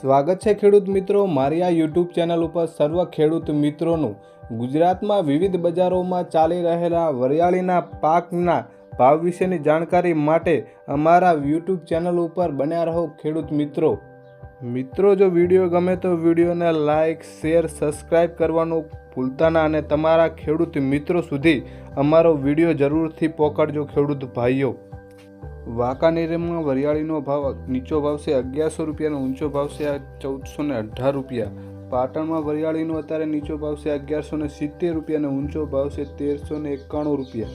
સ્વાગત છે ખેડૂત મિત્રો. મારી આ યુટ્યુબ ચેનલ ઉપર સર્વ ખેડૂત મિત્રોનું ગુજરાતમાં વિવિધ બજારોમાં ચાલી રહેલા વરિયાળીના પાકના ભાવ વિશેની જાણકારી માટે અમારા યુટ્યુબ ચેનલ ઉપર બન્યા રહો ખેડૂત મિત્રો. મિત્રો, જો વીડિયો ગમે તો વિડીયોને લાઇક શેર સબસ્ક્રાઈબ કરવાનું ભૂલતા ના અને તમારા ખેડૂત મિત્રો સુધી અમારો વીડિયો જરૂરથી પહોંચાડજો ખેડૂત ભાઈઓ. વાંકાનેરમાં વરિયાળીનો ભાવ નીચો ભાવ છે અગિયારસો રૂપિયાનો, ઊંચો ભાવ છે આ ચૌદસો ને અઢાર રૂપિયા. પાટણમાં વરિયાળીનો અત્યારે નીચો ભાવ છે અગિયારસો ને સિત્તેર રૂપિયા અને ઊંચો ભાવ છે તેરસો ને એકાણું રૂપિયા.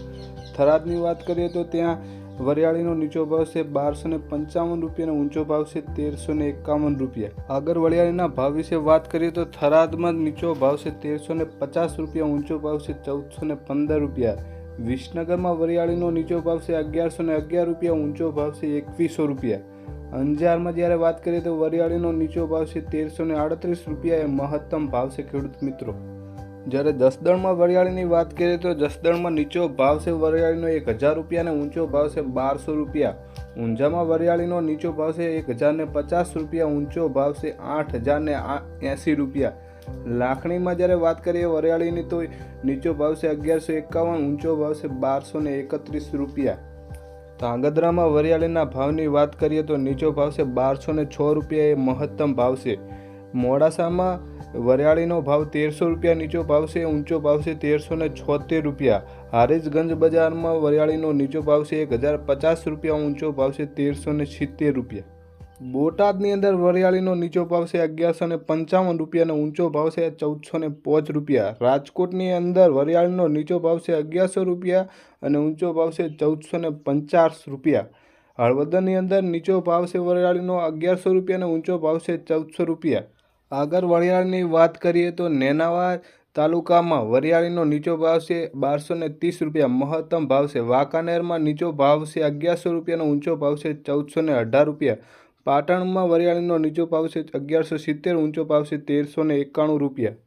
થરાદની વાત કરીએ તો ત્યાં વરિયાળીનો નીચો ભાવ છે બારસો ને પંચાવન રૂપિયા અને ઊંચો ભાવ છે તેરસો ને એકાવન રૂપિયા. આગળ વરિયાળીના ભાવ વિશે વાત કરીએ તો થરાદમાં નીચો ભાવ છે તેરસો ને પચાસ રૂપિયા, ઊંચો ભાવ છે ચૌદસો ને પંદર રૂપિયા. વિસનગરમાં વરિયાળીનો નીચો ભાવ છે અગિયારસો ને અગિયાર રૂપિયા, ઊંચો ભાવ છે એકવીસો રૂપિયા. અંજારમાં જ્યારે વાત કરીએ તો વરિયાળીનો નીચો ભાવ છે તેરસો ને આડત્રીસ રૂપિયા, એ મહત્તમ ભાવ છે ખેડૂત મિત્રો. જ્યારે જસદણમાં વરિયાળીની વાત કરીએ તો જસદણમાં નીચો ભાવ છે વરિયાળીનો એક હજાર રૂપિયા અને ઊંચો ભાવ છે બારસો રૂપિયા. ઊંઝામાં વરિયાળીનો નીચો ભાવ છે એક હજાર ને પચાસ રૂપિયા, ઊંચો ભાવ છે આઠ હજાર ને એંસી રૂપિયા. લાખણીમાં જ્યારે વાત કરીએ વરિયાળીની, તો નીચો ભાવ છે અગિયારસો એકાવન, ઊંચો ભાવ છે બારસો ને એકત્રીસ રૂપિયા. ધાંગધ્રામાં વરિયાળીના ભાવની વાત કરીએ, તો નીચો ભાવ છે બારસો ને છ રૂપિયા, એ મહત્તમ ભાવ છે. મોડાસામાં વરિયાળીનો ભાવ તેરસો રૂપિયા, નીચો ભાવ છે, ઊંચો ભાવ છે તેરસો ને છોતેર રૂપિયા. હારીજગંજ બજારમાં વરિયાળીનો નીચો ભાવ છે એક હજાર પચાસ રૂપિયા, ઊંચો ભાવ છે તેરસો ને સિત્તેર રૂપિયા. બોટાદની અંદર વરિયાળીનો નીચો ભાવ છે અગિયારસો ને પંચાવન રૂપિયા અને ઊંચો ભાવ છે ચૌદસો ને પાંચ રૂપિયા રાજકોટની અંદર વરિયાળીનો નીચો ભાવ છે અગિયારસો રૂપિયા અને ઊંચો ભાવ છે ચૌદસો ને પંચાસ રૂપિયા હળવદરની અંદર નીચો ભાવ છે વરિયાળીનો અગિયારસો રૂપિયા અને ઊંચો ભાવ છે ચૌદસો રૂપિયા આગળ વરિયાળીની વાત કરીએ તો નેનાવા તાલુકામાં વરિયાળીનો નીચો ભાવ છે બારસો ને ત્રીસ રૂપિયા મહત્તમ ભાવ છે વાંકાનેરમાં નીચો ભાવ છે અગિયારસો રૂપિયાનો ઊંચો ભાવ છે ચૌદસો ને અઢાર રૂપિયા પાટણમાં વરિયાળીનો નીચો ભાવ છે અગિયારસો સિત્તેર ઊંચો ભાવ છે તેરસો એકાણું રૂપિયા.